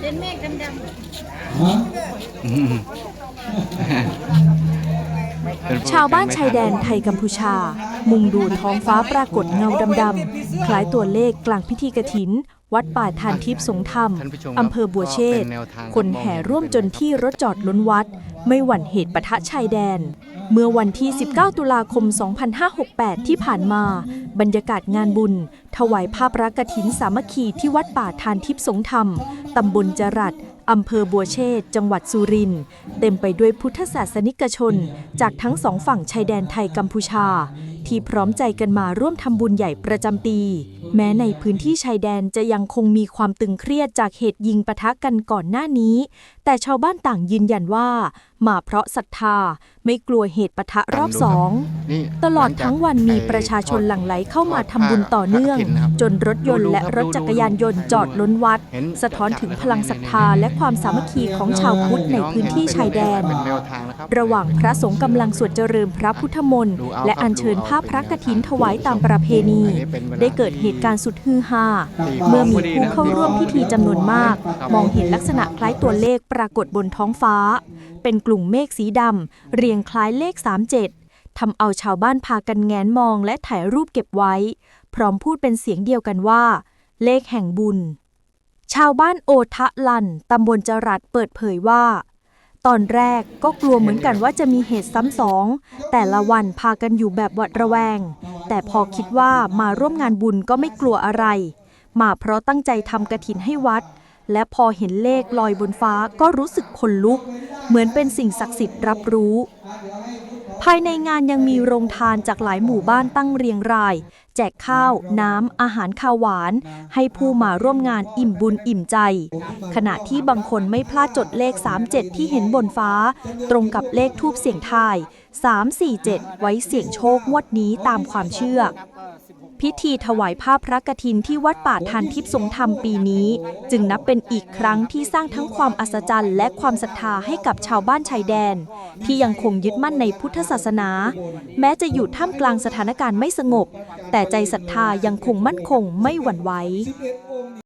เป็นเมฆดำฮะชาวบ้านชายแดนไทยกัมพูชา มุงดูท้องฟ้าปรากฏเงาดำๆ คล้ายตัวเลขกลางพิธีกฐิน วัดป่าทานทิพย์สงธรรมท่านผู้ชมครับอำเภอบัวเชษก็เป็นแนวทางคนแห่ร่วมจนที่รถจอดล้นวัด ไม่หวั่นเหตุปะทะชายแดน เมื่อวันที่ 19 ตุลาคม 2568 ที่ผ่านมา บรรยากาศงานบุญ ถวายภาพรักฐินสามัคคีที่วัดป่าทานทิพย์สงธรรม ตำบลจรัดอำเภอบัวเชษจังหวัดสุรินทร์เต็มไปด้วยพุทธศาสนิกชน จากทั้งสองฝั่งชายแดนไทยกัมพูชา ที่พร้อมใจกันมาร่วมทำบุญใหญ่ประจำปี แม้ในพื้นที่ชายแดนจะยังคงมีความตึงเครียดจากเหตุยิงปะทะกันก่อนหน้านี้ แต่ชาวบ้านต่างยืนยันว่า มาเพราะศรัทธาไม่กลัวเหตุปะทะรอบสองนี่ตลอดทั้งวันมีประชาชนหลั่งไหลเข้ามาทำบุญต่อเนื่อง จนรถยนต์และรถจักรยานยนต์จอดล้นวัด สะท้อนถึงพลังศรัทธาและความสามัคคีของชาวพุทธในพื้นที่ชายแดน เป็นแนวทางนะครับระหว่างพระสงฆ์กำลังสวดเจริญพระพุทธมนต์ดูเอาและอัญเชิญผ้าพระกฐินถวายตามประเพณีอันนี้เป็นเวลาได้เกิดเหตุการณ์สุดฮือฮาตีเมื่อมีพอดีผู้นะเข้าร่วมพิธีจำนวนมากครับมองเห็นลักษณะคล้ายตัวเลขปรากฏบนท้องฟ้า เป็นกลุ่มเมฆสีดำเรียงคล้ายเลข 37ทำเอาชาวบ้านพากันแงนมองและถ่ายรูปเก็บไว้ พร้อมพูดเป็นเสียงเดียวกันว่า เลขแห่งบุญชาวบ้านโอทะลัน ตำบลจรัดเปิดเผยว่า ตอนแรกก็กลัวเหมือนกันว่าจะมีเหตุซ้ำสอง แต่ละวันพากันอยู่แบบหวัดระแวง แต่พอคิดว่ามาร่วมงานบุญก็ไม่กลัวอะไร มาเพราะตั้งใจทำกระถินให้วัด และพอเห็นเลขลอยบนฟ้าก็รู้สึกขนลุก เหมือนเป็นสิ่งศักดิ์สิทธิ์รับรู้ ภายในงานยังมีโรงทานจากหลายหมู่บ้านตั้งเรียงราย แจกข้าว น้ำ อาหารข้าวหวาน ให้ผู้มาร่วมงานอิ่มบุญอิ่มใจ ขณะที่บางคนไม่พลาดจดเลข 37 ที่เห็นบนฟ้า ตรงกับเลขทูบเสียงทาย 347 ไว้เสี่ยงโชคงวดนี้ตามความเชื่อ พิธีถวายภาพพระกฐินที่วัดป่าทานทิพย์ทรงธรรมปีนี้ จึงนับเป็นอีกครั้งที่สร้างทั้งความอัศจรรย์ และความศรัทธาให้กับชาวบ้านชายแดน ที่ยังคงยึดมั่นในพุทธศาสนา แม้จะอยู่ท่ามกลางสถานการณ์ไม่สงบ แต่ใจศรัทธายังคงมั่นคงไม่หวั่นไหว